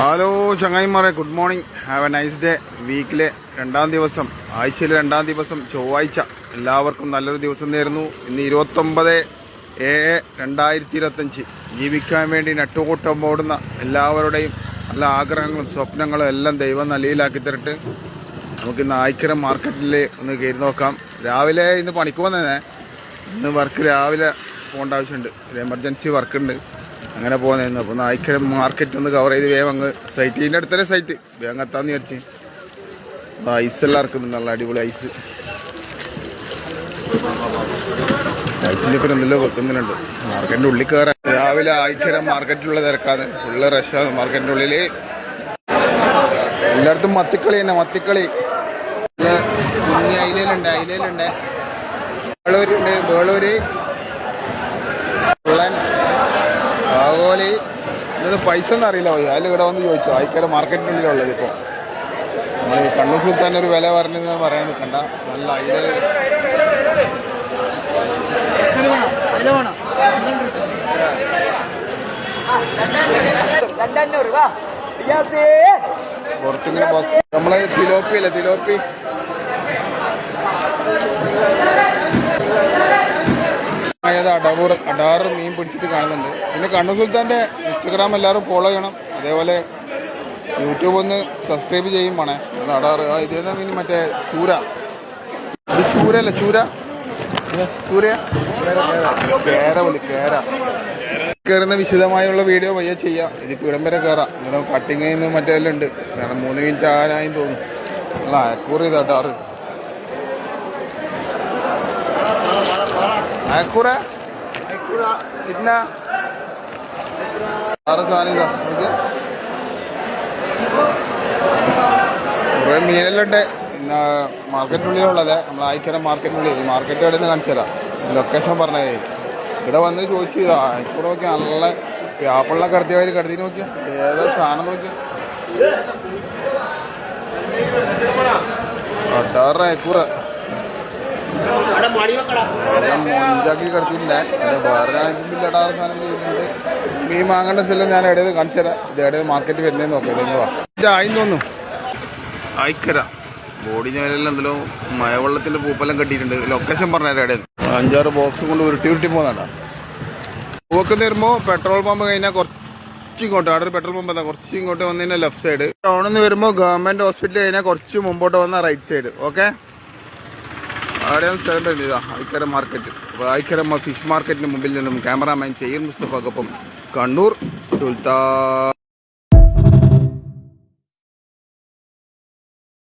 Hello ചങ്ങായിമാരെ good morning. Have a nice day. വീക്കിലെ രണ്ടാം ദിവസം ആഴ്ചയിലെ രണ്ടാം ദിവസം ചൊവ്വാഴ്ച. എല്ലാവർക്കും നല്ലൊരു ദിവസം നേരുന്നു. ഇന്ന് ഇരുപത്തൊമ്പത് ഏഴ് രണ്ടായിരത്തി ഇരുപത്തഞ്ച് ജീവിക്കാൻ വേണ്ടി നട്ടുകൂട്ടം ഓടുന്ന എല്ലാവരുടെയും നല്ല ആഗ്രഹങ്ങളും സ്വപ്നങ്ങളും എല്ലാം ദൈവം നല്ലയിലാക്കി തരട്ട്. നമുക്ക് ഇന്ന് ആയിക്കര മാർക്കറ്റിൽ ഒന്ന് കയറി നോക്കാം. രാവിലെ ഇന്ന് പണിക്ക് വന്നേ ഇന്ന് വർക്ക് രാവിലെ പോകേണ്ട ആവശ്യമുണ്ട്. ഒരു എമർജൻസി വർക്ക് ഉണ്ട്. അങ്ങനെ പോകുന്നതായിരുന്നു അപ്പോൾ നായ്ക്കര മാർക്കറ്റ് ഒന്ന് കവർ ചെയ്ത് വേഗം അങ്ങ് സൈറ്റ് ഇതിന്റെ അടുത്തല്ലേ സൈറ്റ് വേഗം എത്താന്ന് വിചാരിച്ച്. ഐസ് എല്ലാം ഇറക്കുന്നുണ്ട് നല്ല അടിപൊളി ഐസ് ഐസിന്റെ ഇപ്പം എന്തെല്ലോ വെക്കുന്നുണ്ട്. മാർക്കറ്റിന്റെ ഉള്ളിൽ കയറാൻ രാവിലെ ആയിക്കര മാർക്കറ്റിലുള്ള തിരക്കാണ്. ഫുള്ള് റഷാണ് മാർക്കറ്റിന്റെ ഉള്ളിൽ എല്ലായിടത്തും മത്തിക്കളി തന്നെ മത്തിക്കളി. നല്ല കുഞ്ഞി അയിലുണ്ട് അയിലുണ്ട് വേളൂരുണ്ട് വേളൂര്. ആകോലി ഇത് പൈസ ഒന്നും അറിയില്ല. പോയി അതിൽ ഇവിടെ വന്ന് ചോദിച്ചു. ആയിക്കര മാർക്കറ്റിനുള്ളിലുള്ളത് ഇപ്പോൾ നമ്മൾ ഈ കണ്ണൂർ സുൽത്താൻ ഒരു വില പറഞ്ഞെന്ന് പറയാൻ നിൽക്കണ്ട. നല്ല റിയാസേ പുറത്തിങ്ങനെ നമ്മളെ തിലോപ്പി അല്ലേ തിലോപ്പി. ആയത് അടവൂർ അടാറ് മീൻ പിടിച്ചിട്ട് കാണുന്നുണ്ട്. പിന്നെ കണ്ണൂർ സുൽത്താന്റെ ഇൻസ്റ്റഗ്രാം എല്ലാവരും ഫോളോ ചെയ്യണം. അതേപോലെ യൂട്യൂബ് ഒന്ന് സബ്സ്ക്രൈബ് ചെയ്യും വേണേ അടാറ്. ആ ഇതേതാ മീൻ? മറ്റേ ചൂര. ഇത് അല്ല ചൂര? ചൂര കേര വിളി കേര. കയറുന്ന വിശദമായുള്ള വീഡിയോ വയ്യ ചെയ്യാം. ഇത് ഇടം വരെ കയറാം ഇവിടെ കട്ടിങ് ചെയ്യുന്ന മറ്റേതെല്ലാം ഉണ്ട്. കാരണം മൂന്ന് മിനിറ്റ് ആനായും തോന്നുന്നു. നല്ല അയക്കൂറ് ചെയ്താട്ടോ ആറ് അയക്കൂറ കിട്ടുന്ന ആറ് സാധനം നോക്കിയേ. കുറേ മീനെല്ലാം ഇന്ന് മാർക്കറ്റിനുള്ളിലുള്ളത് നമ്മൾ ആയിക്കര മാർക്കറ്റിനുള്ളിൽ മാർക്കറ്റ് കടയിൽ നിന്ന് കാണിച്ചു തരാം. ലൊക്കേഷൻ പറഞ്ഞേ. ഇവിടെ വന്ന് ചോദിച്ചു ഇതാ ഇവിടെ നോക്കിയാൽ നല്ല ആപ്പിളിനെ കടത്തിയവര് കടത്തി നോക്കിയാ. ഏതാ സാധനം നോക്കിയാ. അട്ടാറ് അയക്കൂറ. മൊഞ്ചാക്കി കിടത്തിയിട്ടില്ല. വേറെ അടാറ് സാധനം ചെയ്യുന്നുണ്ട് മീൻ വാങ്ങേണ്ട സ്ഥലം ഞാൻ എവിടെയത് കാണിച്ചു തരാം. ഇത് എവിടെയത് മാർക്കറ്റ് വരുന്നതെന്ന് നോക്കാം ഇതെങ്ങനെ വാ. ഇതായി തോന്നുന്നു. ആയിക്കര ബോഡി ഞാനെല്ലാം എന്തെല്ലോ മഴവെള്ളത്തിന്റെ പൂപ്പെല്ലാം കെട്ടിയിട്ടുണ്ട്. ലൊക്കേഷൻ പറഞ്ഞ എവിടെ അഞ്ചാറ് ബോക്സ് കൊണ്ട് ഉരുട്ടി ഉരുട്ടി പോകുന്നതാ പൂവൊക്കെ തരുമ്പോ പെട്രോൾ പമ്പ് കഴിഞ്ഞാൽ കുറച്ച് ഇങ്ങോട്ട് അവിടെ ഒരു പെട്രോൾ പമ്പ് എന്താ കുറച്ച് ഇങ്ങോട്ട് വന്നു കഴിഞ്ഞാൽ ലെഫ്റ്റ് സൈഡ് ടൗണിൽ നിന്ന് വരുമ്പോൾ ഗവൺമെന്റ് ഹോസ്പിറ്റൽ കഴിഞ്ഞാൽ കുറച്ച് മുമ്പോട്ട് വന്ന റൈറ്റ് സൈഡ് ഓക്കെ അവിടെയാണ് സ്ഥലം തന്നെ ഇതാ ഐക്കര മാർക്കറ്റ് ഐക്കര ഫിഷ് മാർക്കറ്റിന് മുമ്പിൽ നിന്നും ക്യാമറാമാൻ ചെയ്യൻ മുസ്തഫക്കൊപ്പം കണ്ണൂർ സുൽത്താൻ